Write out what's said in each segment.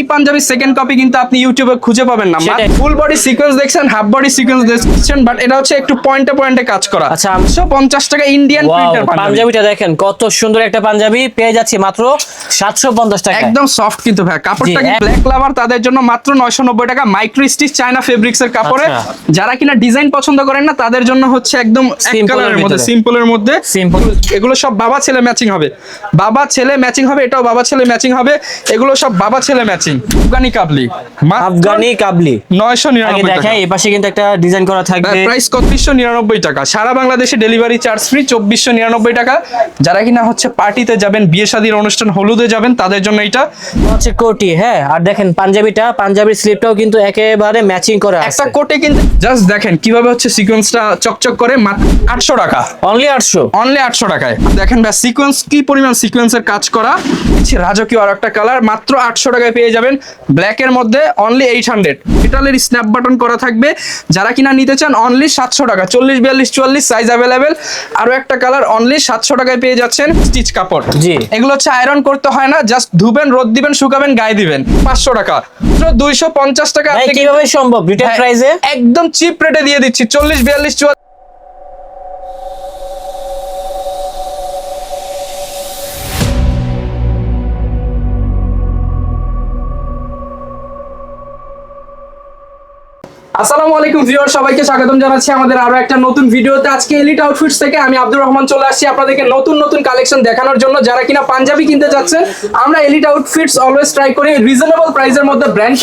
এই panjabi second copy কিন্তু আপনি ইউটিউবে খুঁজে পাবেন না। ফুল বডি সিকোয়েন্স দেখছেন হাফ বডি সিকোয়েন্স দেখছেন বাট এটা হচ্ছে একটু পয়েন্টে পয়েন্টে কাজ করা। আচ্ছা। আটশো পঞ্চাশ টাকা ইন্ডিয়ান প্রিন্টার পাঞ্জাবি। পাঞ্জাবিটা দেখেন কত সুন্দর একটা পাঞ্জাবি পেয়ে যাচ্ছি মাত্র সাতশো পঞ্চাশ টাকা একদম সফট কিন্তু ভাই কাপড়টা কি ব্ল্যাক লাভার তাদের জন্য মাত্র নয়শো নব্বই টাকা মাইক্রো স্টিচ চায়না ফেব্রিক্স এর কাপড়ে। আচ্ছা। যারা কিনা ডিজাইন পছন্দ করেন না তাদের জন্য হচ্ছে একদম এক কালারের মধ্যে সিম্পলের মধ্যে। সিম্পল এগুলো সব বাবা ছেলে ম্যাচিং হবে। বাবা ছেলে ম্যাচিং হবে এটাও বাবা ছেলে ম্যাচিং হবে। এগুলো সব বাবা ছেলে ম্যাচিং আফগানি কাবলি। আফগানি কাবলি। নয়শো আগে নিরানব্বই টাকা। দেখাই এই পাশে কিন্তু একটা ডিজাইন করা থাকবে। প্রাইস কত্রিশশো নিরানব্বই টাকা। সারা বাংলাদেশে ডেলিভারি চার্জ ফ্রি চব্বিশশো নিরানব্বই টাকা। যারা কিনা হচ্ছে পার্টিতে যাবেন বিয়ে শাদীর অনুষ্ঠান হলুদে যাবেন তাদের জন্য এটা হচ্ছে কোটি হ্যাঁ আর দেখেন পাঞ্জাবিটা পাঞ্জাবির স্লিপটাও কিন্তু একেবারে ম্যাচিং করা আছে। একটা কোটে কিন্তু জাস্ট দেখেন কীভাবে হচ্ছে সিকোয়েন্সটা চকচক করে মাত্র আটশো টাকা। অনলি আটশো? অনলি আটশো টাকায়। দেখেন ভাই সিকোয়েন্স কি পরিমাণ সিকোয়েন্সের কাজ করা। রাজকীয় আর একটা কালার মাত্র আটশো টাকায় পেয়ে যাবেন ব্ল্যাক এর মধ্যে অনলি এইট হান্ড্রেড মেটালের স্ন্যাপ বাটন করা থাকবে। যারা কিনা নিতে চান অনলি সাতশো টাকা চল্লিশ বিয়াল্লিশ চুয়াল্লিশ সাইজ অ্যাভেলেবেল আরও একটা কালার অনলি সাতশো টাকায় পেয়ে যাচ্ছেন স্টিচ কাপড়। জি। এগুলো হচ্ছে আয়রন করতে হয় না জাস্ট ধুবেন রোদ দিবেন শুকাবেন গায়ে দিবেন। পাঁচশো টাকা। দুইশো পঞ্চাশ টাকা কীভাবে সম্ভব? রিটেল হ্যাঁ, প্রাইসে একদম চিপ রেটে দিয়ে দিচ্ছি চল্লিশ বিয়াল্লিশ চুয়াল্লিশ। আসসালামু আলাইকুম সবাইকে জানাচ্ছি আমাদের আরও একটা নতুন ভিডিওতে। আজকে এলিট থেকে আমি রহমান চলে আসছি আপনাদেরকে নতুন নতুন কালেকশন দেখানোর জন্য। যারা কিনা পাঞ্জাবি কিনতে আমরা এলিট অলওয়েজ ট্রাই রিজনেবল প্রাইসের মধ্যে ব্র্যান্ড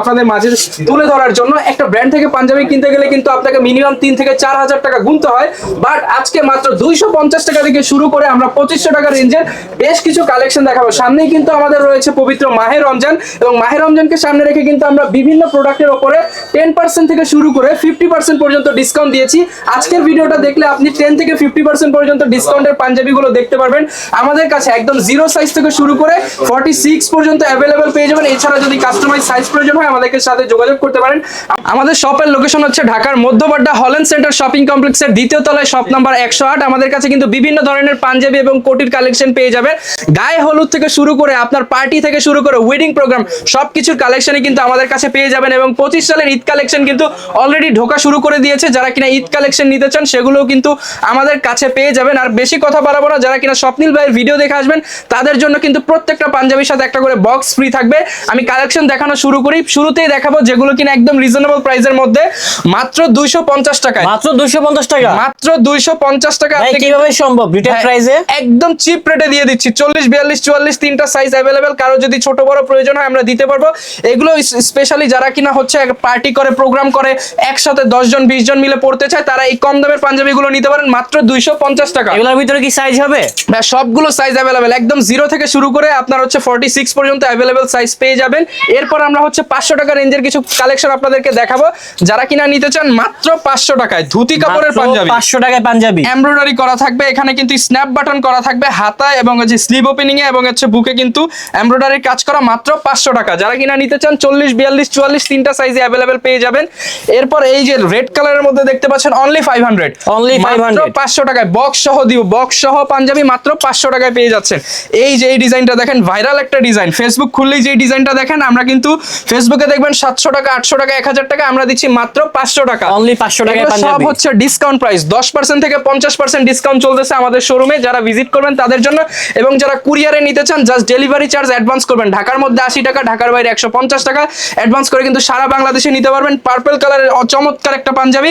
আপনাদের মাঝে তুলে ধরার জন্য। একটা ব্র্যান্ড থেকে পাঞ্জাবি কিনতে কিন্তু আপনাকে মিনিমাম তিন থেকে চার হাজার টাকা গুনতে হয়। বাট আজকে মাত্র দুইশো পঞ্চাশ টাকা থেকে শুরু করে আমরা পঁচিশশো টাকা রেঞ্জের বেশ কিছু কালেকশন দেখাবো। সামনেই কিন্তু আমাদের রয়েছে পবিত্র মাহে রমজান এবং মাহে রমজানকে সামনে রেখে কিন্তু আমরা বিভিন্ন প্রোডাক্টের ওপরে টেন পার্সেন্ট থেকে শুরু করে ফিফটি পার্সেন্ট পর্যন্ত ডিসকাউন্ট দিয়েছি। আজকের ভিডিওটা দেখলে আপনি টেন থেকে ফিফটি পার্সেন্ট পর্যন্ত ডিসকাউন্টের পাঞ্জাবিগুলো দেখতে পারবেন। আমাদের কাছে একদম জিরো সাইজ থেকে শুরু করে ফর্টি সিক্স পর্যন্ত অ্যাভেলেবেল পেয়ে যাবেন। এছাড়া যদি কাস্টমাইজ সাইজ প্রয়োজন হয়, আমাদেরকে সাথে যোগাযোগ করতে পারেন। আমাদের শপের লোকেশন হচ্ছে ঢাকার মধ্যবাড্ডা হল্যান্ড সেন্টার শপিং কমপ্লেক্সের দ্বিতীয় তলায় শপ নাম্বার একশো আট। আমাদের কাছে কিন্তু বিভিন্ন ধরনের পাঞ্জাবি এবং কোটির কালেকশন পেয়ে যাবেন। গায়ে হলুদ থেকে শুরু করে আপনার পার্টি থেকে শুরু করে ওয়েডিং প্রোগ্রাম সবকিছুর কালেকশনই কিন্তু আমাদের কাছে পেয়ে যাবেন এবং পঁচিশ সালের ঈদ কালেকশন কিন্তু অলরেডি ঢোকা শুরু করে দিয়েছে। যারা কিনা ঈদ কালেকশন নিতে চান সেগুলোও কিন্তু আমাদের কাছে পেয়ে যাবেন। আর বেশি কথা বাড়াবো না যারা কিনা স্বপ্নিল ভাইয়ের ভিডিও দেখে আসবেন তাদের জন্য কিন্তু প্রত্যেকটা পাঞ্জাবির সাথে একটা করে বক্স ফ্রি থাকবে। আমি কালেকশন দেখানো শুরু করি। শুরুতেই দেখাবো যেগুলো কিনা একদম রিজনেবল প্রাইসের মধ্যে। মাত্র দুইশো পঞ্চাশ টাকায়। মাত্র দুইশো পঞ্চাশ টাকা? মাত্র দুইশো পঞ্চাশ টাকা আপনি কীভাবে সম্ভব? রিটেল হ্যাঁ, প্রাইসে একদম চিপ রেটে দিয়ে দিচ্ছি। চল্লিশ বিয়াল্লিশ চুয়াল্লিশ তিনটা সাইজ অ্যাভেলেবেল কারও যদি ছোট বড় প্রয়োজন হয় আমরা দিতে পারব। এগুলো স্পেশালি যারা কিনা হচ্ছে পার্টি করে প্রোগ্রাম করে একসাথে দশ জন বিশ জন মিলে পড়তে চায় তারা এই কম দামের পাঞ্জাবিগুলো নিতে পারেন মাত্র দুইশো পঞ্চাশ টাকা। এগুলোর ভিতরে কি সাইজ হবে? ভাই, সবগুলো সাইজ অ্যাভেলেবেল একদম জিরো থেকে শুরু করে আপনার হচ্ছে ফর্টি সিক্স পর্যন্ত অ্যাভেলেবেল সাইজ পেয়ে যাবেন। এরপর আমরা হচ্ছে পাঁচশো টাকা রেঞ্জের কিছু কালেকশন আপনাদেরকে দেখাবো। যারা কিনা নিতে চান মাত্র পাঁচশো টাকায় ধুতি কাপড়ের পাঞ্জাবি। পাঁচশো টাকায় পাঞ্জাবি। এমব্রয়ডারি করা থাকবে এখানে কিন্তু স্ন্যাপ বাটন করা থাকবে হাতায় এবং হচ্ছে স্লিভ ওপেনিং এ এবং হচ্ছে বুকে কিন্তু এমব্রয়ডারির কাজ করা মাত্র পাঁচশো টাকা। যারা কিনা নিতে চান চল্লিশ বিয়াল্লিশ চুয়াল্লিশ তিনটা সাইজে অ্যাভেলেবেল পেয়ে যাবেন। এরপর এই যে রেড কালারের মধ্যে দেখতে পাচ্ছেন অনলি ফাইভ হান্ড্রেড 500 পাঁচশো টাকায় বক্স সহ দিব। বক্স সহ পাঞ্জাবি মাত্র পাঁচশো টাকায় পেয়ে যাচ্ছেন। এই যে এই ডিজাইনটা দেখেন ভাইরাল একটা ডিজাইন। ফেসবুক খুললেই যে ডিজাইনটা দেখেন আমরা কিন্তু ফেসবুকে দেখবেন সাতশো টাকা আটশো টাকা এক হাজার টাকা আমরা দিচ্ছি মাত্র পাঁচশো টাকা। অনলি পাঁচশো এগুলো সব হচ্ছে ডিসকাউন্ট প্রাইস দশ পার্সেন্ট থেকে পঞ্চাশ পার্সেন্ট ডিসকাউন্ট চলতেছে আমাদের শোরুমে যারা ভিজিট করবেন তাদের জন্য এবং যারা কুরিয়ারে নিতে চান জাস্ট ডেলিভারি চার্জ অ্যাডভান্স করবেন। ঢাকার মধ্যে আশি টাকা ঢাকার বাইরে একশো পঞ্চাশ টাকা। অ্যাডভান্স করে কিন্তু সারা বাংলাদেশে নিতে পারবেন পার্পল কালারের চমৎকার একটা পাঞ্জাবি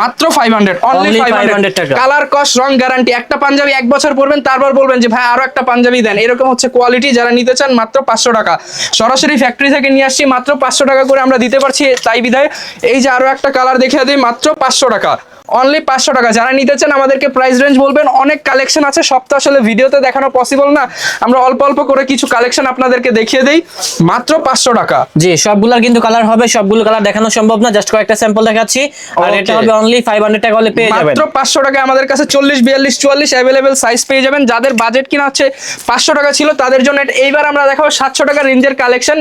মাত্র ফাইভ হান্ড্রেড অনলি ফাইভ 500 টাকা। কালার কস্ট রং গ্যারান্টি একটা পাঞ্জাবি এক বছর পরবেন তারপর বলবেন যে ভাই আরও একটা পাঞ্জাবি দেন। এরকম হচ্ছে কোয়ালিটি যারা নিতে চান মাত্র পাঁচশো টাকা। সরাসরি ফ্যাক্টরি থেকে নিয়ে আসছি মাত্র পাঁচশো টাকা করে আমরা দিতে পারছি তাই বিধায়। এই যে আরও একটা কালার দেখে দিই মাত্র পাঁচশো টাকা। অনলি পাঁচশো টাকা। যারা নিতে চান আমাদেরকে প্রাইস রেঞ্জ বলবেন। অনেক কালেকশন আছে সব তো আসলে ভিডিওতে দেখানো পসিবল না। আমরা অল্প অল্প করে কিছু কালেকশন আপনাদেরকে দেখিয়ে দেই। মাত্র পাঁচশো টাকা। জি সবগুলোর কিন্তু কালার হবে সবগুলো কালার দেখানো সম্ভব না। জাস্ট কয়েকটা স্যাম্পল দেখাচ্ছি। আর এটা. হবে অনলি ফাইভ হান্ড্রেড টাকা হলে পেয়ে যাবেন। মাত্র পাঁচশো টাকা আমাদের কাছে চল্লিশ বিয়াল্লিশ চুয়াল্লিশ অ্যাভেলেবেল সাইজ পেয়ে যাবেন। যাদের বাজেট কিনা হচ্ছে পাঁচশো টাকা ছিল তাদের জন্য এইবার আমরা দেখাবো সাতশো টাকা রেঞ্জের কালেকশন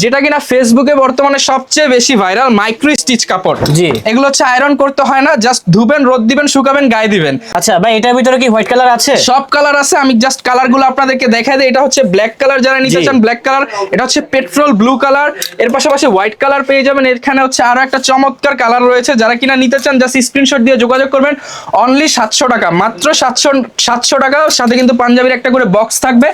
যেটা কিনা ফেসবুকে বর্তমানে সবচেয়ে বেশি ভাইরাল মাইক্রো স্টিচ কাপড়। জি। এগুলো হচ্ছে আয়রন করতে হয় না জাস্ট ধুবেন রোদ দিবেন শুকাবেন গায়ে দিবেন। আচ্ছা ভাই এটার ভিতরে কি হোয়াইট কালার আছে? সব কালার আছে আমি জাস্ট কালারগুলো আপনাদেরকে দেখাই দিই। এটা হচ্ছে ব্ল্যাক কালার যারা নিতে চান ব্ল্যাক কালার এটা হচ্ছে পেট্রোল ব্লু কালারের পাশাপাশি হোয়াইট কালার পেয়ে যাবেন। এখানে হচ্ছে আরও একটা চমৎকার কালার রয়েছে। যারা কিনা নিতে চান জাস্ট স্ক্রিনশট দিয়ে যোগাযোগ করবেন। অনলি সাতশো টাকা মাত্র সাতশো সাতশো টাকা। সাথে কিন্তু পাঞ্জাবির একটা করে বক্স থাকবে।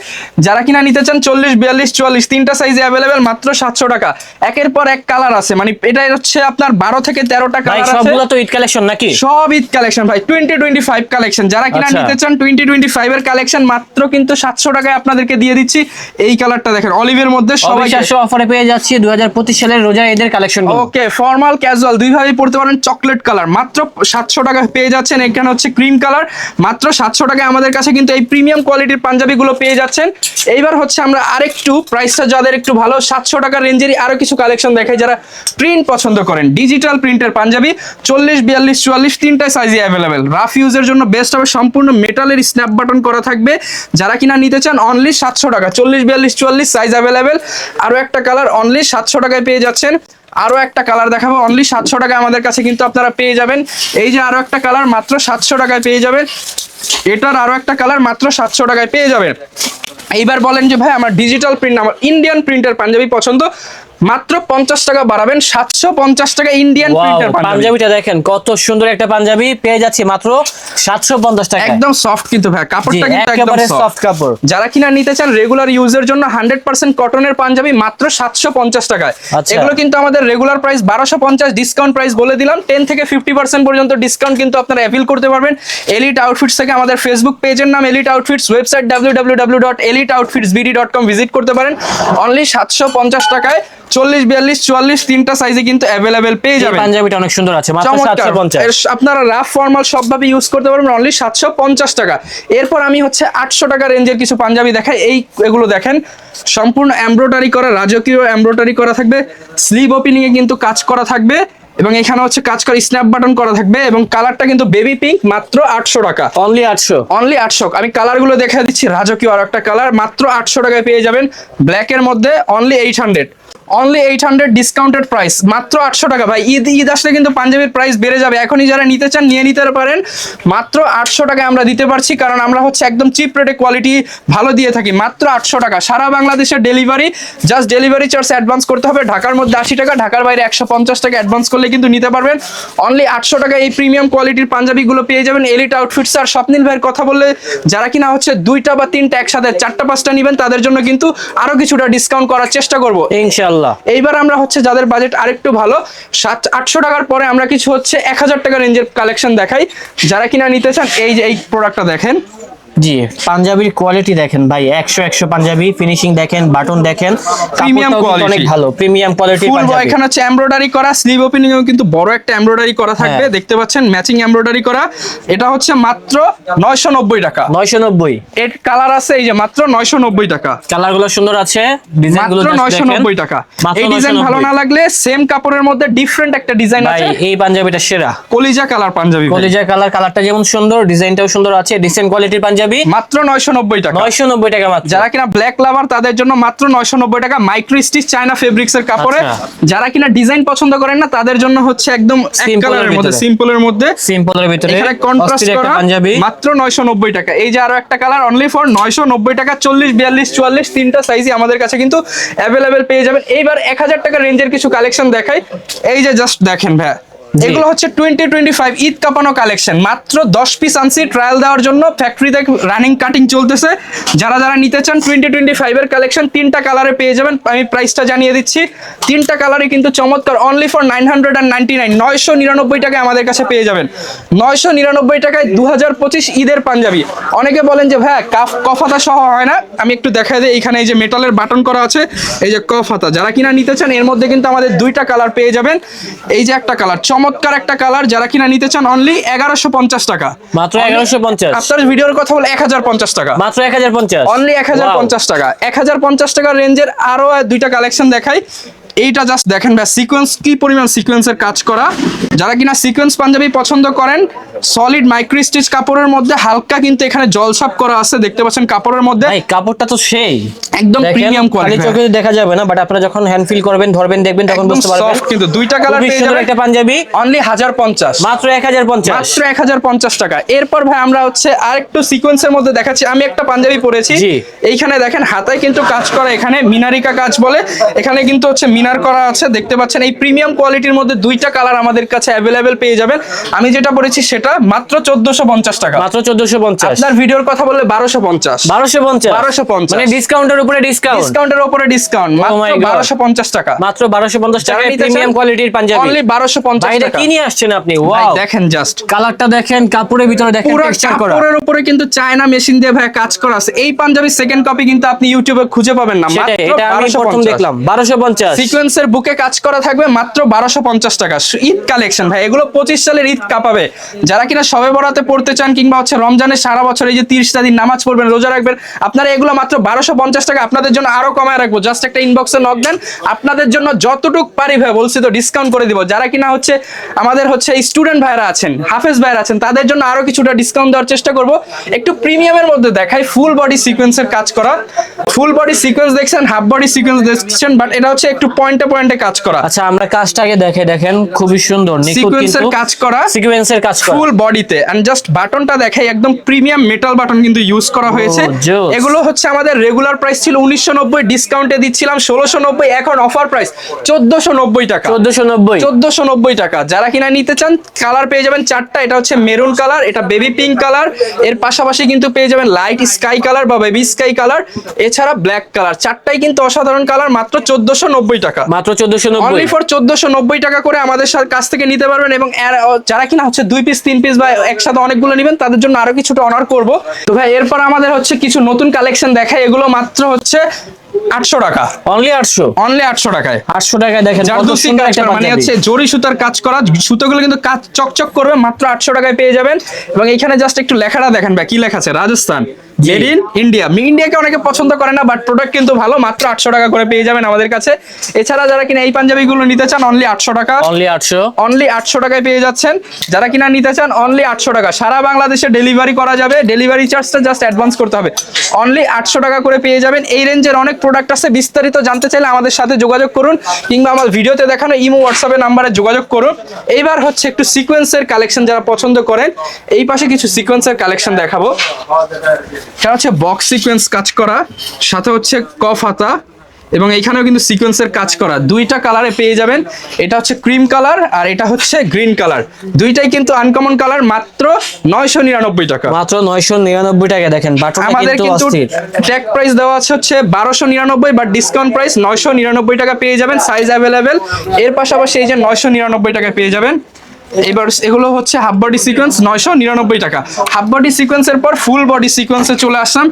যারা কিনা নিতে চান চল্লিশ বিয়াল্লিশ চুয়াল্লিশ তিনটা সাইজে অ্যাভেলেবেল মাত্র সাতশো টাকা। একের পর এক কালার আছে। মানে এটা হচ্ছে আপনার বারো থেকে তেরোটা কালার সবগুলো তো ঈদ কালেকশন নাকি? সব ঈদ কালেকশন ভাই টোয়েন্টি টোয়েন্টি ফাইভ কালেকশন যারা কিনা আচ্ছা। নিতে চান টোয়েন্টি টোয়েন্টি ফাইভ এর কালেকশন মাত্র কিন্তু সাতশো টাকায় আপনাদেরকে দিয়ে দিচ্ছি। এই কালারটা দেখেন অলিভের মধ্যে সবাই অবিশ্বাস্য অফারে পেয়ে যাচ্ছি দুই সালের রোজা ঈদের কালেকশন ওকে ফর্মাল ক্যাজুয়াল দুইভাবেই পড়তে পারেন চকলেট কালার মাত্র সাতশো টাকা পেয়ে যাচ্ছেন এখানে হচ্ছে ক্রিম কালার মাত্র সাতশো টাকায় আমাদের কাছে কিন্তু এই প্রিমিয়াম কোয়ালিটির পাঞ্জাবিগুলো পেয়ে যাচ্ছেন। এইবার হচ্ছে আমরা আরেকটু প্রাইসটা যাদের একটু ভালো সাতশো টাকার রেঞ্জেরই আরও কিছু কালেকশন দেখাই যারা প্রিন্ট পছন্দ করেন। ডিজিটাল প্রিন্টের পাঞ্জাবি চল্লিশ বিয়াল্লিশ চুয়াল্লিশ তিনটায় সাইজে অ্যাভেলেবেল রাফ ইউজের জন্য বেস্ট হবে সম্পূর্ণ মেটালের স্ন্যাপ বাটন করা থাকবে। যারা কিনা নিতে চান অনলি সাতশো টাকা। চল্লিশ, বিয়াল্লিশ, চুয়াল্লিশ সাইজ অ্যাভেলেবেল আরও একটা কালার অনলি সাতশো টাকায় পেয়ে যাচ্ছেন। আরও একটা কালার দেখাবো অনলি সাতশো টাকায় আমাদের কাছে কিন্তু আপনারা পেয়ে যাবেন। এই যে আরও একটা কালার মাত্র সাতশো টাকায় পেয়ে যাবেন। এটার আরও একটা কালার মাত্র সাতশো টাকায় পেয়ে যাবেন। এইবার বলেন যে, ভাই, আমার ডিজিটাল প্রিন্ট আমার ইন্ডিয়ান প্রিন্টের পাঞ্জাবি পছন্দ। মাত্র পঞ্চাশ টাকা বাড়াবেন সাতশো পঞ্চাশ টাকা ইন্ডিয়ান প্রিন্টের পাঞ্জাবিটা দেখেন কত সুন্দর একটা পাঞ্জাবি পেয়ে যাচ্ছি মাত্র সাতশো পঞ্চাশ টাকা একদম সফট কিন্তু ভাই কাপড়টা কিন্তু একদম সফট সফট কাপড়। যারা কিনা নিতে চান রেগুলার ইউজের জন্য হান্ড্রেড পার্সেন্ট কটনের পাঞ্জাবি মাত্র সাতশো পঞ্চাশ টাকায়। আচ্ছা। এগুলো কিন্তু আমাদের রেগুলার প্রাইস বারোশো পঞ্চাশ ডিসকাউন্ট প্রাইস বলে দিলাম টেন থেকে ফিফটি পার্সেন্ট পর্যন্ত ডিসকাউন্ট কিন্তু আপনারা অ্যাপিল করতে পারবেন। এলিট আউটফিটস থেকে আমাদের ফেসবুক পেজের নাম elite outfits website W W W dot elite outfits BD dot com visit করতে পারেন। অনলি সাতশো পঞ্চাশ টাকায় চল্লিশ বিয়াল্লিশ চুয়াল্লিশ তিনটা সাইজে কিন্তু অ্যাভেলেবেল পেয়ে যাবেন। পাঞ্জাবিটা অনেক সুন্দর আছে আপনারা রাফ ফর্মাল সবভাবে ইউজ করতে পারবেন অনলি সাতশো পঞ্চাশ টাকা। এরপর আমি হচ্ছে আটশো টাকা রেঞ্জের কিছু পাঞ্জাবি দেখাই। এই এগুলো দেখেন সম্পূর্ণ এমব্রয়ডারি করা রাজকীয় এমব্রয়ডারি করা থাকবে। স্লিভ ওপেনিং এ কিন্তু কাজ করা থাকবে এবং এখানে হচ্ছে কাজ করা স্ন্যাপ বাটন করা থাকবে এবং কালারটা কিন্তু বেবি পিঙ্ক মাত্র আটশো টাকা। অনলি আটশো। অনলি আটশো। আমি কালারগুলো দেখা দিচ্ছি রাজকীয় আর একটা কালার মাত্র আটশো টাকায় পেয়ে যাবেন। ব্ল্যাকের মধ্যে only eight hundred only eight hundred discounted price মাত্র আটশো টাকা। ভাই, ঈদ ঈদ আসলে কিন্তু পাঞ্জাবির প্রাইস বেড়ে যাবে। এখনই যারা নিতে চান, নিয়ে নিতে পারেন। মাত্র আটশো টাকায় আমরা দিতে পারছি, কারণ আমরা হচ্ছে একদম চিপ রেটে কোয়ালিটি ভালো দিয়ে থাকি। মাত্র আটশো টাকা। সারা বাংলাদেশের delivery just delivery charge advance করতে হবে। ঢাকার মধ্যে আশি টাকা, ঢাকার বাইরে একশো পঞ্চাশ টাকা অ্যাডভান্স করলে কিন্তু নিতে পারবেন। অনলি আটশো টাকা এই প্রিমিয়াম কোয়ালিটির পাঞ্জাবিগুলো পেয়ে যাবেন। এলিট আউটফিটস আর স্বপ্নিল ভাইয়ের কথা বললে, যারা কিনা হচ্ছে দুইটা বা তিনটা একসাথে, চারটা, পাঁচটা নেবেন, তাদের জন্য কিন্তু আরও কিছুটা ডিসকাউন্ট করার চেষ্টা করব। ইনশাল্লাহ এইবার আমরা হচ্ছে যাদের বাজেট আরেকটু ভালো, সাত, আটশো টাকার পরে আমরা কিছু হচ্ছে এক হাজার টাকা রেঞ্জের কালেকশন দেখাই। যারা কিনা নিতে চান, এই যে এই প্রোডাক্টটা দেখেন। জি পাঞ্জাবির কোয়ালিটি দেখেন ভাই একশো একশো পাঞ্জাবি ফিনিশিং দেখেন বাটন দেখেন কাপড়টাও কিন্তু অনেক ভালো প্রিমিয়াম কোয়ালিটি ফুল পাঞ্জাবি। এখানে হচ্ছে এমব্রয়ডারি করা স্লিভ ওপেনিং এও কিন্তু বড় একটা এমব্রয়ডারি করা থাকবে হ্যাঁ। দেখতে পাচ্ছেন ম্যাচিং এমব্রয়ডারি করা এটা হচ্ছে মাত্র নয়শো নব্বই টাকা। নয়শো নব্বই। এর কালার আছে এই যে মাত্র নয়শো নব্বই টাকা। কালারগুলো সুন্দর আছে ডিজাইনগুলো মাত্র just নয়শো দেখেন। নব্বই টাকা। এই ডিজাইন ভালো না লাগলে সেম কাপড়ের মধ্যে ডিফারেন্ট একটা ডিজাইন ভাই আছে। এই পাঞ্জাবিটা সেরা। কলিজা কালার পাঞ্জাবি কলিজা কালার কালারটা যেমন সুন্দর ডিজাইনটাও সুন্দর আছে ডিসেন্ট কোয়ালিটির পাঞ্জাবি। মাত্র নয়শো নব্বই টাকা। নয়শো নব্বই টাকা মাত্র। যারা কিনা ব্ল্যাক লাভার তাদের জন্য মাত্র নয়শো নব্বই টাকা মাইক্রো স্টিচ চায়না ফেব্রিক্স এর কাপড়ে। আচ্ছা। যারা কিনা ডিজাইন পছন্দ করেন না তাদের জন্য হচ্ছে একদম এক এর কালারের মধ্যে। সিম্পলের মধ্যে। সিম্পলের ভিতরে। এখানে কন্ট্রাস্ট করা পাঞ্জাবি। মাত্র নয়শো নব্বই টাকা। এই যে আরও একটা কালার অনলি ফর নয়শো নব্বই টাকা চল্লিশ বিয়াল্লিশ চুয়াল্লিশ তিনটা সাইজই আমাদের কাছে কিন্তু অ্যাভেলেবেল পেয়ে যাবেন। এইবার এক হাজার টাকা রেঞ্জের কিছু কালেকশন দেখাই। এই যে জাস্ট দেখেন ভাই। এগুলো হচ্ছে টোয়েন্টি টোয়েন্টি ফাইভ ঈদ কাপানো কালেকশন মাত্র দশ পিস আনছি ট্রায়াল দেওয়ার জন্য ফ্যাক্টরিতে রানিং কাটিং চলতেছে। যারা যারা নিতে চান টোয়েন্টি টোয়েন্টি ফাইভের কালেকশন তিনটা কালারে পেয়ে যাবেন। আমি প্রাইসটা জানিয়ে দিচ্ছি। তিনটা কালারে কিন্তু চমৎকার only for nine hundred and ninety nine নয়শো নিরানব্বই টাকায় আমাদের কাছে পেয়ে যাবেন। নয়শো নিরানব্বই টাকায় দু হাজার পঁচিশ ঈদের পাঞ্জাবি। অনেকে বলেন যে, ভাই, কাফ, কফাতা সহ হয় না। আমি একটু দেখাই দিই। এখানে এই যে মেটালের বাটন করা আছে, এই যে কফাতা। যারা কিনা নিতে চান, এর মধ্যে কিন্তু আমাদের দুইটা কালার পেয়ে যাবেন। এই যে একটা কালার চমৎকার একটা কালার যারা কিনা নিতে চান অনলি এগারোশো পঞ্চাশ টাকা। মাত্র এগারোশো পঞ্চাশ। আপনার ভিডিওর কথা বলে এক হাজার পঞ্চাশ টাকা। মাত্র এক হাজার পঞ্চাশ। অনলি এক হাজার পঞ্চাশ টাকা। এক হাজার পঞ্চাশ টাকার রেঞ্জের আরও দুইটা কালেকশন দেখাই। এইটা জাস্ট দেখেন ভাই সিকোয়েন্স কি পরিমাণ সিকোয়েন্সের কাজ করা? যারা কিনা সিকোয়েন্স পাঞ্জাবি পছন্দ করেন সলিড মাইক্রো স্টিচ কাপড়ের মধ্যে হালকা কিন্তু এখানে জলছাপ করা আছে দেখতে পাচ্ছেন কাপড়ের মধ্যে। কাপড়টা তো সেই। একদম প্রিমিয়াম কোয়ালিটি চোখে দেখা যাবে না বাট আপনারা যখন হ্যান্ড ফিল করবেন ধরবেন দেখবেন তখন বুঝতে পারবেন। সফট কিন্তু। দুইটা কালার পেয়ে যাবেন। একটা পাঞ্জাবি। অনলি হাজার পঞ্চাশ। মাত্র এক হাজার পঞ্চাশ। মাত্র এক হাজার পঞ্চাশ টাকা। এরপর ভাই আমরা হচ্ছে আরেকটু সিকোয়েন্সের মধ্যে দেখাচ্ছি। আমি একটা পাঞ্জাবি পরেছি। জি। এইখানে দেখেন হাতায় কিন্তু কাজ করা এখানে মিনারিকা কাজ বলে। এখানে কিন্তু হচ্ছে মিনার করা আছে দেখতে পাচ্ছেন এই প্রিমিয়াম কোয়ালিটির মধ্যে দুইটা কালার আমাদের কাছে অ্যাভেলেবেল পেয়ে যাবেন। আমি যেটা পরেছি সেটা মাত্র চোদ্দশো পঞ্চাশ টাকা। মাত্র চোদ্দশো পঞ্চাশ। আপনার ভিডিওর কথা বললে বারোশো পঞ্চাশ। বারোশো পঞ্চাশ। 1250 মানে ডিসকাউন্টের উপরে ডিসকাউন্ট ডিসকাউন্টের উপরে ডিসকাউন্ট Oh মাত্র বারোশো পঞ্চাশ টাকা। মাত্র বারোশো পঞ্চাশ টাকা প্রিমিয়াম কোয়ালিটির পাঞ্জাবি। অনলি বারোশো পঞ্চাশ এটা টাকা। কি নিয়ে আসছেন আপনি? ওয়াও দেখেন জাস্ট কালারটা দেখেন কাপড়ের ভিতরে দেখেন পুরো টেক্সচার করা। কাপড়ের উপরে কিন্তু চায়না মেশিন দিয়ে ভাই কাজ করা আছে। এই পাঞ্জাবি সেকেন্ড কপি কিন্তু আপনি ইউটিউবে খুঁজে পাবেন না। মাত্র এটা আমি প্রথম দেখলাম। বারোশো পঞ্চাশ। সিকোয়েন্সের বুকে কাজ করা থাকবে মাত্র বারোশো পঞ্চাশ টাকা। ঈদ কালেকশন ভাই, এগুলো পঁচিশ সালের ঈদ কাপাবে। যারা কিনা সবে বরাতে পড়তে চান কিংবা হচ্ছে রমজানের সারা বছর এই যে তিরিশটা দিন নামাজ পড়বেন, রোজা রাখবেন, আপনারা এগুলো মাত্র বারোশো পঞ্চাশ টাকা আপনাদের জন্য আরও কমায় রাখব। জাস্ট একটা ইনবক্সে নক দেন। আপনাদের জন্য যতটুক পারি, ভাই, বলছি তো ডিসকাউন্ট করে দিব। যারা কিনা হচ্ছে আমাদের হচ্ছে স্টুডেন্ট ভাইরা আছেন, হাফেজ ভাইরা আছেন, তাদের জন্য আরও কিছুটা ডিসকাউন্ট দেওয়ার চেষ্টা করব। একটু প্রিমিয়ামের মধ্যে দেখাই ফুল বডি সিকোয়েন্সের কাজ করা। ফুল বডি সিকোয়েন্স দেখছেন হাফ বডি সিকোয়েন্স দেখছেন বাট এটা হচ্ছে একটু পয়েন্টে পয়েন্টে কাজ করা। আচ্ছা আমরা কাজটাকে দেখে দেখেন খুবই সুন্দর সিকোয়েন্সের কাজ করা সিকোয়েন্সের কাজ করা। ফুল বডিতে এন্ড জাস্ট বাটনটা দেখাই একদম প্রিমিয়াম মেটাল বাটন কিন্তু ইউজ করা হয়েছে। এগুলো হচ্ছে আমাদের রেগুলার প্রাইস ছিল উনিশশো নব্বই ডিসকাউন্টে দিচ্ছিলাম ষোলোশো নব্বই এখন অফার প্রাইস চোদ্দশো নব্বই টাকা। চোদ্দশো নব্বই। চোদ্দশো নব্বই টাকা। যারা কিনা নিতে চান কালার পেয়ে যাবেন চারটা এটা হচ্ছে মেরুন কালার এটা বেবি পিঙ্ক কালারের পাশাপাশি কিন্তু পেয়ে যাবেন লাইট স্কাই কালার বা বেবি স্কাই কালার এছাড়া ব্ল্যাক কালার চারটাই কিন্তু অসাধারণ কালার মাত্র চোদ্দশো নব্বই টাকা। মাত্র চোদ্দশো নব্বই। অনলি ফর চোদ্দশো নব্বই টাকা করে আমাদের কাছ থেকে নিতে পারবেন এবং যারা কিনা হচ্ছে দুই পিস তিন পিস বা একসাথে অনেকগুলো নেবেন তাদের জন্য আরও কিছুটা অনার করব। তো ভাই এরপর আমাদের হচ্ছে কিছু নতুন কালেকশন দেখায় এগুলো মাত্র হচ্ছে আটশো টাকা। অনলি আটশো? অনলি আটশো টাকায়। আটশো টাকায় দেখেন মানে হচ্ছে জরি সুতার কাজ করা। সুতোগুলো কিন্তু কাজ চকচক করবে মাত্র আটশো টাকায় পেয়ে যাবেন। এবং এখানে জাস্ট একটু লেখাটা দেখেন ভাই কি লেখা আছে? রাজস্থান। মেড ইন ইন্ডিয়া ইন্ডিয়াকে অনেকে পছন্দ করে না বাট প্রোডাক্ট কিন্তু ভালো। মাত্র আটশো টাকা করে পেয়ে যাবেন আমাদের কাছে। এছাড়া যারা কিনা এই পাঞ্জাবিগুলো নিতে চান অনলি আটশো টাকা। অনলি আটশো। অনলি আটশো টাকায় পেয়ে যাচ্ছেন। যারা কিনা নিতে চান অনলি আটশো টাকা। সারা বাংলাদেশে ডেলিভারি করা যাবে। ডেলিভারি চার্জটা জাস্ট অ্যাডভান্স করতে হবে। অনলি আটশো টাকা করে পেয়ে যাবেন। এই রেঞ্জের অনেক প্রোডাক্ট আছে। বিস্তারিত জানতে চাইলে আমাদের সাথে যোগাযোগ করুন কিংবা আমার ভিডিওতে দেখানো ইমো হোয়াটসঅ্যাপে নাম্বারে যোগাযোগ করুন। এইবার হচ্ছে একটু সিকোয়েন্সের কালেকশন যারা পছন্দ করেন এই পাশে কিছু সিকোয়েন্সের কালেকশন দেখাবো। সেটা হচ্ছে বক্স সিকোয়েন্স কাজ করা সাথে হচ্ছে কফ হাতা এবং এইখানেও কিন্তু সিকোয়েন্সের কাজ করা। দুইটা কালারে পেয়ে যাবেন। এটা হচ্ছে ক্রিম কালার আর এটা হচ্ছে গ্রিন কালার দুইটাই কিন্তু আনকমন কালার মাত্র নয়শো নিরানব্বই টাকা। মাত্র নয়শো নিরানব্বই টাকা দেখেন আমাদের কিন্তু ট্যাগ প্রাইস দেওয়া আছে হচ্ছে বারোশো নিরানব্বই বা ডিসকাউন্ট প্রাইস নয়শো নিরানব্বই টাকা পেয়ে যাবেন সাইজ অ্যাভেলেবেল এর পাশাপাশি এই যে নয়শো নিরানব্বই টাকা পেয়ে যাবেন। এবার এগুলো হচ্ছে হাফ বডি সিকোয়েন্স নয়শো নিরানব্বই টাকা। হাফ বডি সিকোয়েন্সের পর ফুল বডি সিকোয়েন্সে চলে আসলাম।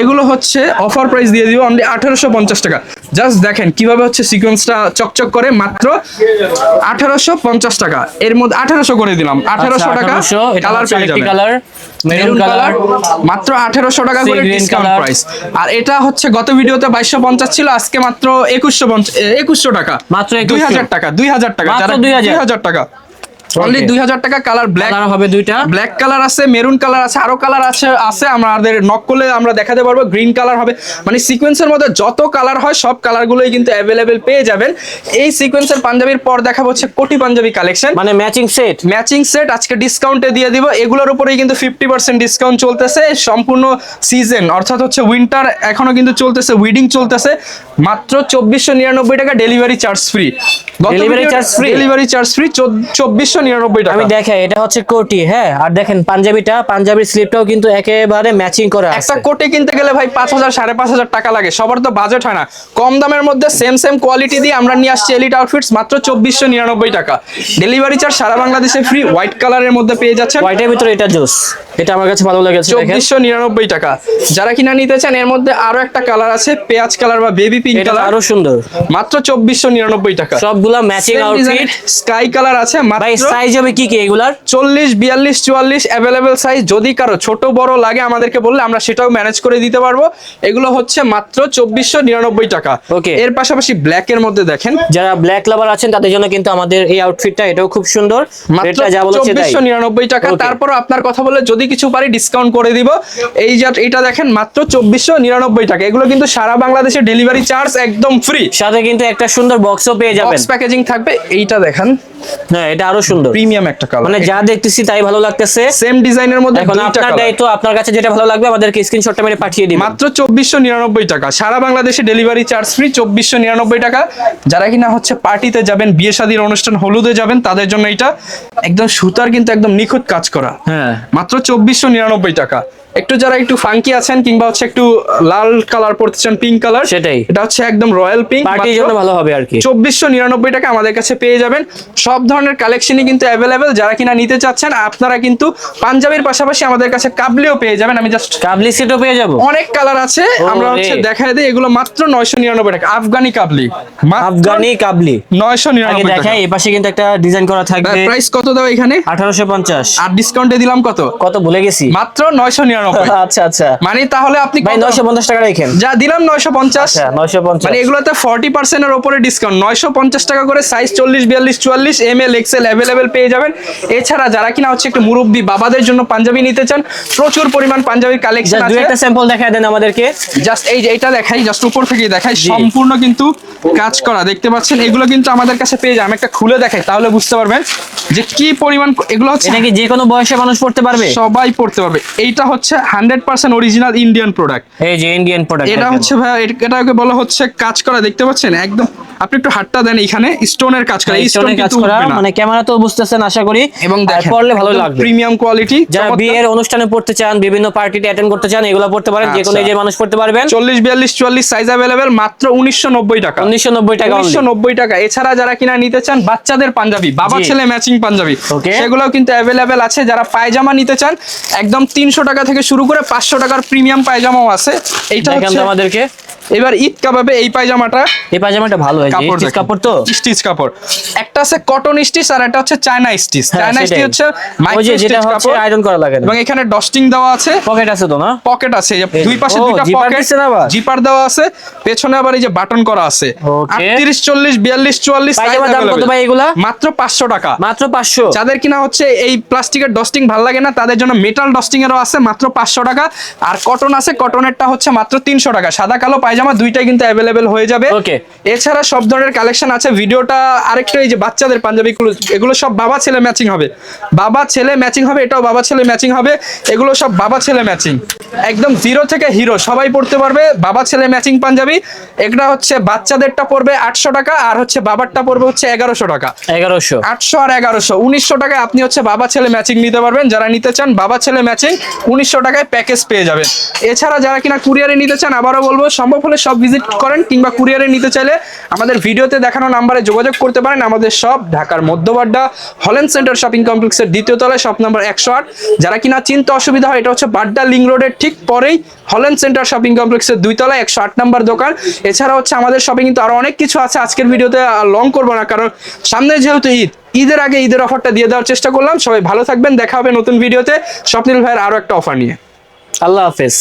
এগুলো হচ্ছে অফার প্রাইস দিয়ে দিব অনলি আঠারোশো পঞ্চাশ টাকা। জাস্ট দেখেন কীভাবে হচ্ছে সিকোয়েন্সটা চকচক করে মাত্র আঠারোশো পঞ্চাশ টাকা। এর মধ্যে আঠারোশো করে দিলাম আঠারোশো টাকা কালার পেয়ে যাবেন। কালার মেরুন কালার মাত্র আঠারোশো টাকা Sea করে ডিসকাউন্ট প্রাইস আর এটা হচ্ছে গত ভিডিওতে বাইশশো পঞ্চাশ ছিল আজকে মাত্র একুশশো একুশশো টাকা। মাত্র দুই হাজার টাকা দুই হাজার টাকা মাত্র যারা 2000 দুই হাজার টাকা। অনলি দুই হাজার টাকা কালার ব্ল্যাক হবে দুইটা। ব্ল্যাক কালার আছে মেরুন কালার আছে আরও কালার আছে আছে আমাদের নক করলে আমরা দেখাতে পারব গ্রিন কালার হবে। মানে সিকোয়েন্সের মধ্যে যত কালার হয় সব কালারগুলোই কিন্তু অ্যাভেলেবেল পেয়ে যাবেন। এই সিকোয়েন্সের পাঞ্জাবির পর দেখাবো হচ্ছে কোটি পাঞ্জাবি কালেকশন মানে ম্যাচিং সেট ম্যাচিং সেট আজকে ডিসকাউন্টে দিয়ে দিব। এগুলোর উপরেই কিন্তু ফিফটি পার্সেন্ট ডিসকাউন্ট চলতেছে। সম্পূর্ণ সিজন অর্থাৎ হচ্ছে উইন্টার এখনও কিন্তু চলতেছে উইডিং চলতেছে। মাত্র চব্বিশশো নিরানব্বই টাকা delivery charge free Delivery charge free? Delivery charge free চব্বিশশো নিরানব্বই টাকা। আমি দেখাই এটা হচ্ছে কোটি হ্যাঁ আর দেখেন পাঞ্জাবিটা পাঞ্জাবির স্লিপটাও কিন্তু একেবারে ম্যাচিং করা একটা কোটে কিনতে গেলে ভাই পাঁচ হাজার সাড়ে পাঁচ হাজার টাকা লাগে সবার তো বাজেট হয় না। কম দামের মধ্যে সেম সেম কোয়ালিটি দিয়ে আমরা নিয়ে আসছি এলিট আউটফিটস মাত্র চব্বিশশো নিরানব্বই টাকা। ডেলিভারি চার্জ সারা বাংলাদেশে ফ্রি হোয়াইট কালারের মধ্যে পেয়ে যাচ্ছে হোয়াইটের ভিতরে এটা জোস এটা আমার কাছে ভালো লেগেছে চব্বিশশো নিরানব্বই টাকা। যারা কিনা নিতে চান এর মধ্যে আরও একটা কালার আছে পেঁয়াজ কালার বা বেবি পিঙ্ক এটা কালার? আরও সুন্দর। মাত্র চব্বিশশো নিরানব্বই টাকা। সবগুলা ম্যাচিং আউটফিট স্কাই কালার আছে ভাই সাইজ হবে কি কি এগুলার? সাইজ যদি কারও ছোট বড় লাগে আমাদেরকে বললে আমরা সেটাও ম্যানেজ করে দিতে পারব। এগুলো হচ্ছে মাত্র চব্বিশশো নিরানব্বই টাকা। Okay. এর পাশাপাশি ব্ল্যাক এর মধ্যে দেখেন। যারা ব্ল্যাক লাভার আছেন তাদের জন্য কিন্তু আমাদের এই আউটফিটটা এটাও খুব সুন্দর। মাত্র রেটটা যা বলেছে তাই। চব্বিশশো নিরানব্বই টাকা. তারপরও আপনার কথা বলে যদি কিছু পারি ডিসকাউন্ট করে দিব। এই যা এটা দেখেন মাত্র চব্বিশশো নিরানব্বই টাকা। এগুলো কিন্তু সারা বাংলাদেশে ডেলিভারি চার্জ একদম ফ্রি সাথে কিন্তু একটা সুন্দর বক্সও পেয়ে যাবেন। বক্স প্যাকেজিং থাকবে এইটা দেখেন। হ্যাঁ এটা আরও সুন্দর। প্রিমিয়াম একটা কালার মানে যা দেখতেছি তাই ভালো লাগতেছে। সেম ডিজাইনের মধ্যে এখন আপনার। দায়িত্ব আপনার কাছে যেটা ভালো লাগবে আমাদেরকে স্ক্রিনশটটা মেরে পাঠিয়ে দিন মাত্র চব্বিশশো নিরানব্বই টাকা। সারা বাংলাদেশে ডেলিভারি চার্জ ফ্রি চব্বিশশো নিরানব্বই টাকা। যারা কিনা হচ্ছে পার্টিতে যাবেন বিয়ে শাদীর অনুষ্ঠান হলুদে যাবেন তাদের জন্য এটা একদম সুতার কিন্তু একদম নিখুঁত কাজ করা। হ্যাঁ। মাত্র চব্বিশশো নিরানব্বই টাকা। একটু যারা একটু ফাঙ্কি আছেন কিংবা হচ্ছে একটু লাল কালার পড়তে চান পিঙ্ক কালার সেটাই। এটা হচ্ছে একদম রয়্যাল পিঙ্ক পার্টির জন্য ভালো হবে আর কি। চব্বিশশো নিরানব্বই টাকা আমাদের কাছে পেয়ে যাবেন। সব ধরনের কালেকশনই কিন্তু অ্যাভেলেবেল যারা কিনা নিতে চাচ্ছেন আপনারা কিন্তু পাঞ্জাবির পাশাপাশি আমাদের কাছে কাবলিও পেয়ে যাবেন। আমি জাস্ট কাবলি সেটও পেয়ে যাব। অনেক কালার আছে আমরা হচ্ছে দেখায় দিই এগুলো মাত্র নয়শো নিরানব্বই টাকা। আফগানি কাবলি। আফগানি কাবলি। নয়শো আগে নিরানব্বই টাকা দেখাই এই পাশে কিন্তু একটা ডিজাইন করা থাকবে। প্রাইস কত দাও এখানে? আঠারোশো পঞ্চাশ। আর ডিসকাউন্টে দিলাম কত? কত ভুলে গেছি। মাত্র নয়শো নিরানব্বই আচ্ছা আচ্ছা। মানে তাহলে আপনি ভাই কত- নয়শো পঞ্চাশ টাকা রেখেন। যা দিলাম নয়শো পঞ্চাশ। আচ্ছা মানে এগুলোতে ডিসকাউন্ট টাকা করে সাইজ এম এল এক্সেল পেয়ে যাবেন। এছাড়া যারা কিনা হচ্ছে একটু মুরব্বী বাবাদের জন্য পাঞ্জাবি নিতে চান প্রচুর পরিমাণ পাঞ্জাবির কালেকশন Just দু একটা স্যাম্পল দেখায় দেন আমাদেরকে। জাস্ট এই যে এটা দেখাই জাস্ট উপর থেকেই দেখাই সম্পূর্ণ কিন্তু কাজ করা। দেখতে পাচ্ছেন এগুলো কিন্তু আমাদের কাছে পেয়ে আমি একটা খুলে দেখাই তাহলে বুঝতে পারবেন যে কি পরিমাণ এগুলো হচ্ছে এটা কি যে কোনো বয়সে মানুষ পড়তে পারবে? সবাই পড়তে পারবে। এইটা হচ্ছে hundred percent original Indian product. এই যে ইন্ডিয়ান প্রোডাক্ট এটা হচ্ছে ভাই এটাকে বলা হচ্ছে কাজ করা দেখতে পাচ্ছেন? একদম আপনি একটু হাতটা দেন এখানে স্টোনের কাজ করা এই স্টোন কাজ করা মানে ক্যামেরা তো বুঝতেছেন আশা করি। এবং পড়লে ভালো লাগবে। প্রিমিয়াম কোয়ালিটি যারা বিয়ের অনুষ্ঠানে পড়তে চান বিভিন্ন পার্টিতে অ্যাটেন্ড করতে চান এগুলো পড়তে পারেন যে কোনো আচ্ছা। যে মানুষ পড়তে পারবেন। চল্লিশ বিয়াল্লিশ চুয়াল্লিশ সাইজ অ্যাভেলেবেল মাত্র উনিশশো নব্বই টাকা। উনিশশো নব্বই টাকা only। উনিশশো নব্বই টাকা। এছাড়া যারা কিনা নিতে চান বাচ্চাদের পাঞ্জাবি বাবা ছেলে ম্যাচিং পাঞ্জাবি. সেগুলোও কিন্তু অ্যাভেলেবেল আছে। যারা পায়জামা নিতে চান একদম তিনশো টাকা থেকে শুরু করে পাঁচশো টাকার প্রিমিয়াম পায়জামাও আছে। এইটা হচ্ছে আমাদেরকে। এবার ঈদ কাবাবে এই পায়জামাটা এই পায়জামাটা ভালো কাপড় স্টিচ কাপড় তো? স্টিচ কাপড়। একটা আছে কটন স্টিচ আর একটা হচ্ছে চায়না স্টিচ হ্যাঁ, চায়না স্টিচ হচ্ছে মাইক্রো যেটা হচ্ছে আয়রন করা লাগে না। এবং এখানে ডস্টিং দেওয়া আছে। পকেট আছে তো না? পকেট আছে। দুই পাশে জিপার পকেট? জিপার দেওয়া আছে। পেছনে আবার এই যে বাটন করা আছে। Okay. 38 40 42 44 size পায়জামার দাম কত ভাই এগুলা? মাত্র 500 টাকা। মাত্র পাঁচশো? যাদের কিনা হচ্ছে এই প্লাস্টিকের ডস্টিং ভালো লাগে না তাদের জন্য মেটাল ডস্টিং এরও আছে মাত্র 500 টাকা। আর কটন আছে কটনেরটা হচ্ছে মাত্র 300 টাকা। সাদা কালো পায়জামা দুইটাই কিন্তু অ্যাভেলেবেল হয়ে যাবে। Okay. এছাড়া সব ধরনের কালেকশন আছে। ভিডিওটা আরেকটা এই যে বাচ্চাদের পাঞ্জাবি এগুলো সব বাবা ছেলে ম্যাচিং হবে। বাবা ছেলে ম্যাচিং হবে এটাও বাবা ছেলে ম্যাচিং হবে। এগুলো সব বাবা ছেলে ম্যাচিং একদম জিরো থেকে হিরো সবাই পড়তে পারবে। বাবা ছেলে ম্যাচিং পাঞ্জাবি। এটা হচ্ছে বাচ্চাদেরটা পড়বে আটশো টাকা আর হচ্ছে বাবারটা পড়বে হচ্ছে এগারোশো টাকা। এগারোশো। আটশো আর এগারোশো। উনিশশো টাকায় আপনি হচ্ছে বাবা ছেলে ম্যাচিং নিতে পারবেন। যারা নিতে চান বাবা ছেলে ম্যাচিং উনিশশো টাকায় প্যাকেজ পেয়ে যাবেন। এছাড়া যারা কিনা কুরিয়ারে নিতে চান আবারও বলব সম্ভব হলে সব ভিজিট করেন কিংবা কুরিয়ারে নিতে চাইলে আমাদের ভিডিওতে দেখানো নাম্বারে যোগাযোগ করতে পারেন। আমাদের সব ঢাকার মধ্যবাড্ডা হলেন সেন্টার শপিং কমপ্লেক্সের দ্বিতীয় তলায় শপ নাম্বার একশো আট। যারা কিনা চিনতে অসুবিধা হয় এটা হচ্ছে বাড্ডা লিং রোডের ঠিক পরেই হলেন সেন্টার শপিং কমপ্লেক্সের দুই তলায় একশো আট নাম্বার দোকান। এছাড়া হচ্ছে আমাদের শপিং কিন্তু আরও অনেক কিছু আছে। আজকের ভিডিওতে লং করব না কারণ সামনে যেহেতু ঈদ ঈদের আগে ঈদের অফারটা দিয়ে দেওয়ার চেষ্টা করলাম। সবাই ভালো থাকবেন। দেখা হবে নতুন ভিডিওতে। স্বপ্নিল ভাইয়ের আরও একটা অফার নিয়ে। আল্লাহ হাফেজ।